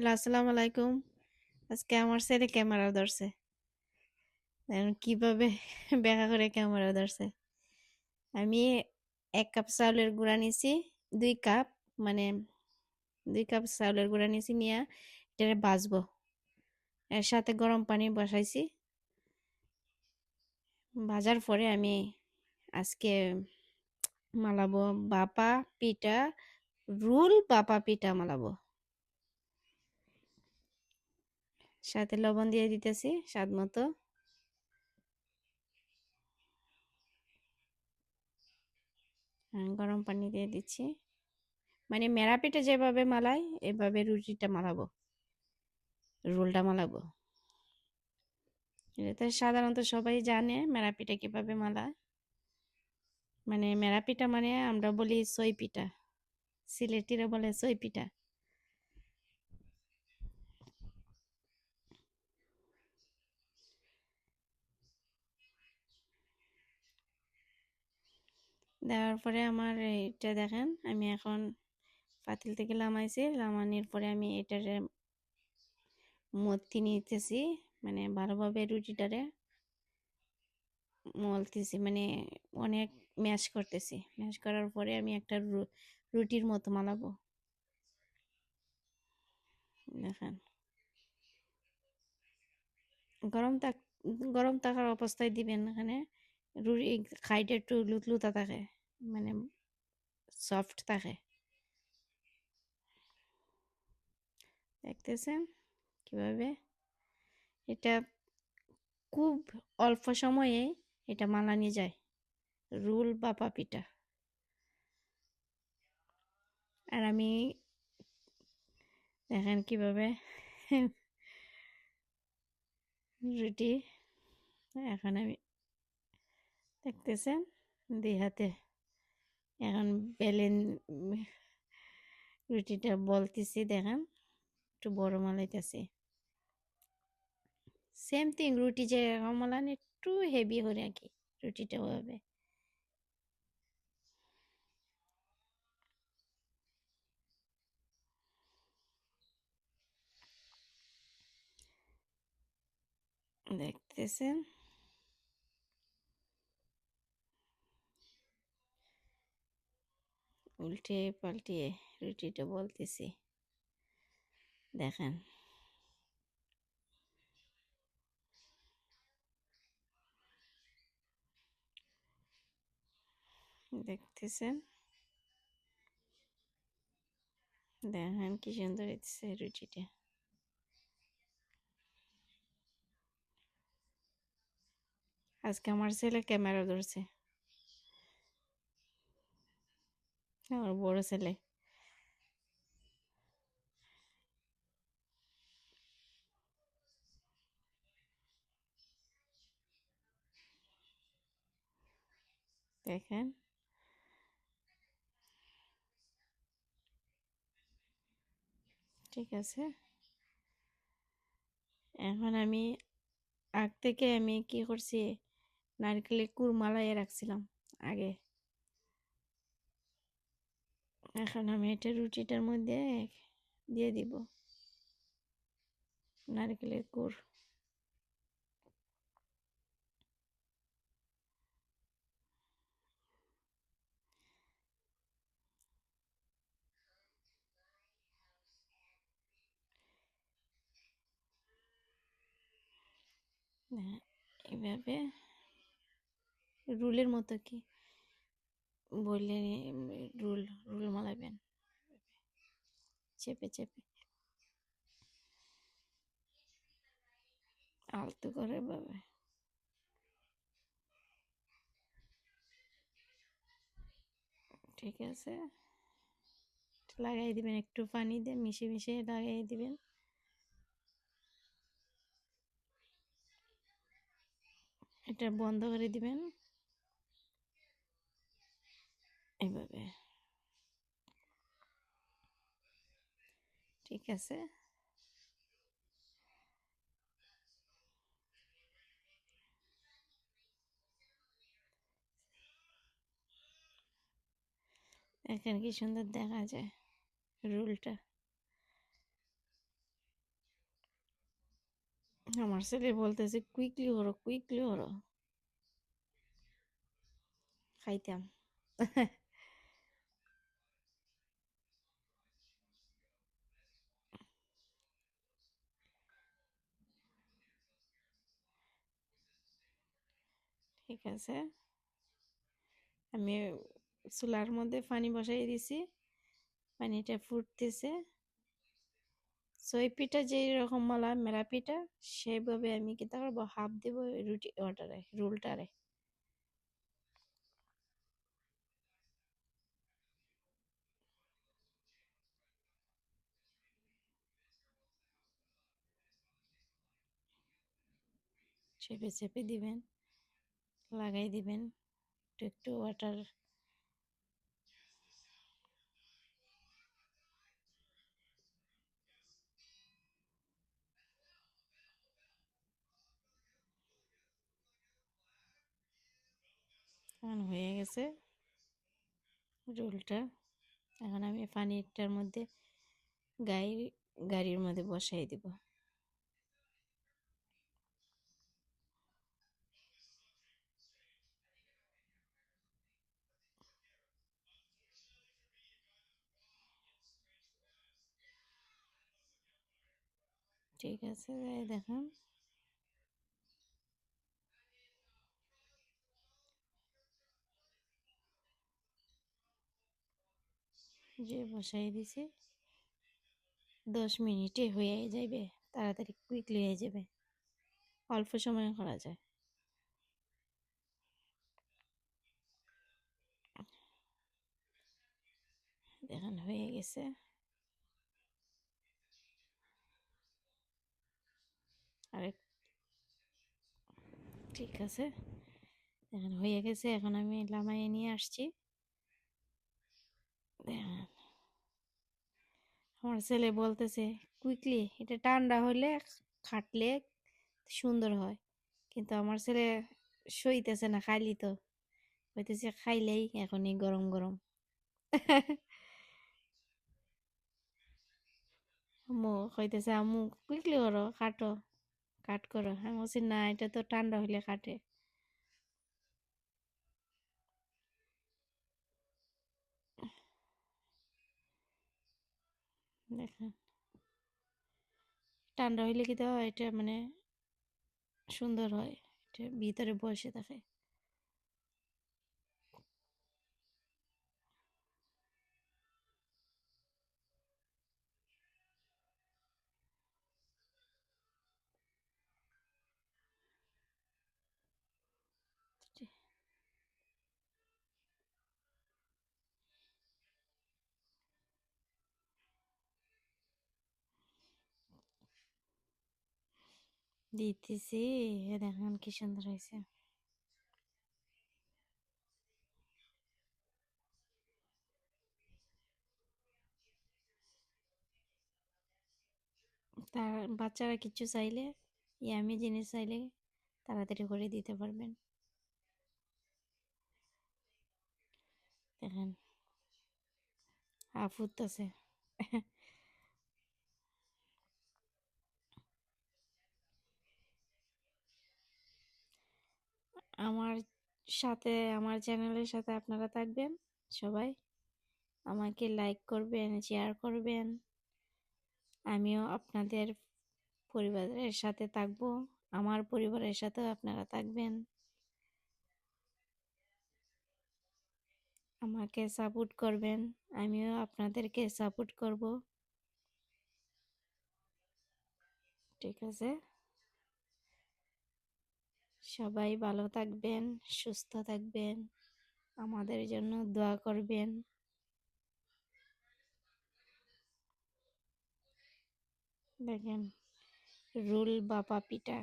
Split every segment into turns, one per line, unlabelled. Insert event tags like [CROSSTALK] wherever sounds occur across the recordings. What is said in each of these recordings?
Hello, আসসালামু আলাইকুম। আজকে আমার ছেলে ক্যামেরা ধরছে। কীভাবে [LAUGHS] ব্যাখ্যা করে ক্যামেরা ধরছে। আমি এক কাপ চাউলের গুঁড়া নিছি, দুই কাপ মানে দুই কাপ চাউলের গুঁড়া নিছি নিয়ে এটা বাজবো এর সাথে গরম পানি বসাইছি। ভাজার পরে আমি আজকে মালাবো বাপা পিঠা, রুল বাপা পিঠা মালাবো। সাথে লবণ দিয়ে দিতেছি স্বাদ মতো। গরম পানি দিয়ে দিচ্ছি। মানে মেরা পিঠে যেভাবে মালাই, এভাবে রুটিটা মালাবো। রোলটা মালাবো। এটা তো সাধারণত সবাই জানে মেরা পিঠা কীভাবে মালায়। মানে মেরা পিঠা মানে আমরা বলি সই পিঠা। সিলেটিরা বলে সই পিঠা। দেওয়ার পরে আমার এটা দেখেন, আমি এখন পাতিল থেকে লামাইছি, লামানির পরে আমি এটার মতি নিতেছি মানে ভালোভাবে রুটিটারে মলতেছি মানে অনেক ম্যাশ করতেছি। ম্যাশ করার পরে আমি একটা রুটির মতো মালাবো। দেখেন। গরম থাক, গরম থাকার অবস্থায় দিবেন এখানে, রুটি, খাইটা একটু লুতলুতা থাকে। মানে সফট থাকে। দেখতেছেন কীভাবে? এটা খুব অল্প সময়ে এটা মালানি যায়, রুল বা পাপিটা আর আমি দেখেন কীভাবে রুটি, এখন আমি দেখতেছেন দুই হাতে এখন বেলেন রুটিটা বলতেছি, দেখেন, একটু বড় মালাইতেছি সেম থিং, রুটি যে মালান একটু হেভি আর কি, রুটিটা হবে দেখতেছেন? উল্টে পাল্টিয়ে রুটিটা বলতেছি। দেখেন। দেখতেছেন? দেখেন কি সুন্দর হচ্ছে রুটিটা। আজকে আমার ছেলে ক্যামেরা ধরছে। আমার বড় ছেলে। দেখেন। ঠিক আছে। এখন আমি আগ থেকে আমি কি করছি? নারকেলের কুরমালাইয়ে রাখছিলাম আগে। এখন আমি এটা রুটিটার মধ্যে দিয়ে দিব। নারকেলের গুড়। এভাবে রুলের মতো কি? বললে রুল রুল মালাবেন চেপে চেপে। আলতো করে ভাবে ঠিক আছে। লাগাই দিবেন, একটু পানি দিয়ে মিশে মিশে লাগাই দিবেন। এটা বন্ধ করে দিবেন। এভাবে ঠিক আছে। দেখেন কি সুন্দর দেখা যায় রুলটা। আমার ছেলে বলতেছে, কুইকলি করো কুইকলি করো খাইতাম। ঠিক আছে? আমি চুলার মধ্যে পানি বসাই দিছি। পানিটা ফুটতেছে। সই পিঠা যেই রকম মালা মেরা পিঠা সেভাবে আমি কি করব? হাফ দেব রুটি, ওটারে, রোলটারে। চেপে চেপে দিবেন। লাগাই দিবেন। একটু একটু ওয়াটার এখন হয়ে গেছে রোলটা। এখন আমি পানিরটার মধ্যে গাড়ি গাড়ির মধ্যে বসাই দিব। ঠিক আছে, এই দেখুন। যে বসাই দিছি, দশ মিনিটে হয়ে যাবে তাড়াতাড়ি কুইকলি হয়ে যাবে। অল্প সময়ে করা যায়। দেখেন, হয়ে গেছে। আরেক ঠিক আছে। এখন হয়ে গেছে। এখন আমি লামাইয়ে নিয়ে আসছি। আমার ছেলে বলতেছে কুইকলি এটা ঠান্ডা হলে খাটলে সুন্দর হয়। কিন্তু আমার ছেলে সইতেছে না খাইলি তো। হইতেছে খাইলেই এখনই গরম গরম। আম্মু কইতেছে, আম্মু কুইকলি করো কাটো কাট করো। আমি বলছি, না, এটা তো ঠান্ডা হইলে কাটে। দেখেন। ঠান্ডা হইলে কি হয়? এটা মানে সুন্দর হয়। এটা ভিতরে বসে থাকে। দিতেছি দেখেন কি সুন্দর হয়েছে তার বাচ্চারা কিছু চাইলে ইয়ামি জিনিস চাইলে তাড়াতাড়ি করে দিতে পারবেন দেখেন আফুতেছে আমার সাথে, আমার চ্যানেলের সাথে আপনারা থাকবেন সবাই। আমাকে লাইক করবেন শেয়ার করবেন। আমিও আপনাদের পরিবারের সাথে থাকব। আমার পরিবারের সাথেও আপনারা থাকবেন। আমাকে সাপোর্ট করবেন, আমিও আপনাদেরকে সাপোর্ট করব। ঠিক আছে? সবাই ভালো থাকবেন, সুস্থ থাকবেন। আমাদের জন্য দোয়া করবেন। দেখেন, রুল বা পাপিটা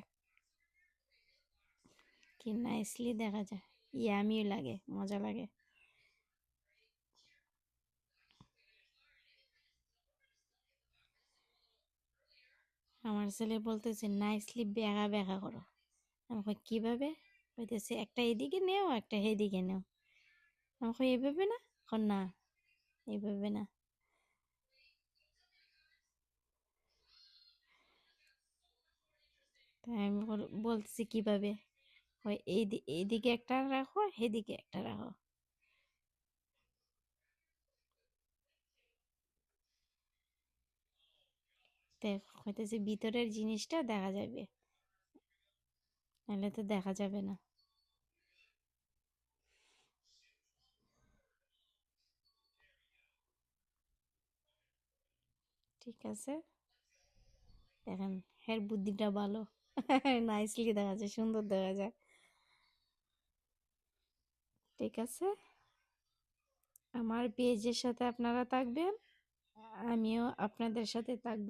কি নাইসলি দেখা যায়। ইয়ামিও লাগে, মজা লাগে। আমার ছেলে বলতেছে নাইসলি বেগা বেগা করো। আমি কই কীভাবে বলতেছে একটা এদিকে নেও, একটা এদিকে নেও। আমাকে এভাবে না? এখন না, এভাবে না। আমি বল- বলতেছি কীভাবে? এই এইদিকে একটা রাখো, এদিকে একটা রাখো। দেখ, হইতেছে ভিতরের জিনিসটা দেখা যাবে। নাহলে তো দেখা যাবে না। ঠিক আছে। দেখেন, হের বুদ্ধিটা ভালো। [LAUGHS] নাইসলি দেখা যায়, সুন্দর দেখা যায়। ঠিক আছে। আমার পেজের সাথে আপনারা থাকবেন, আমিও আপনাদের সাথে থাকব।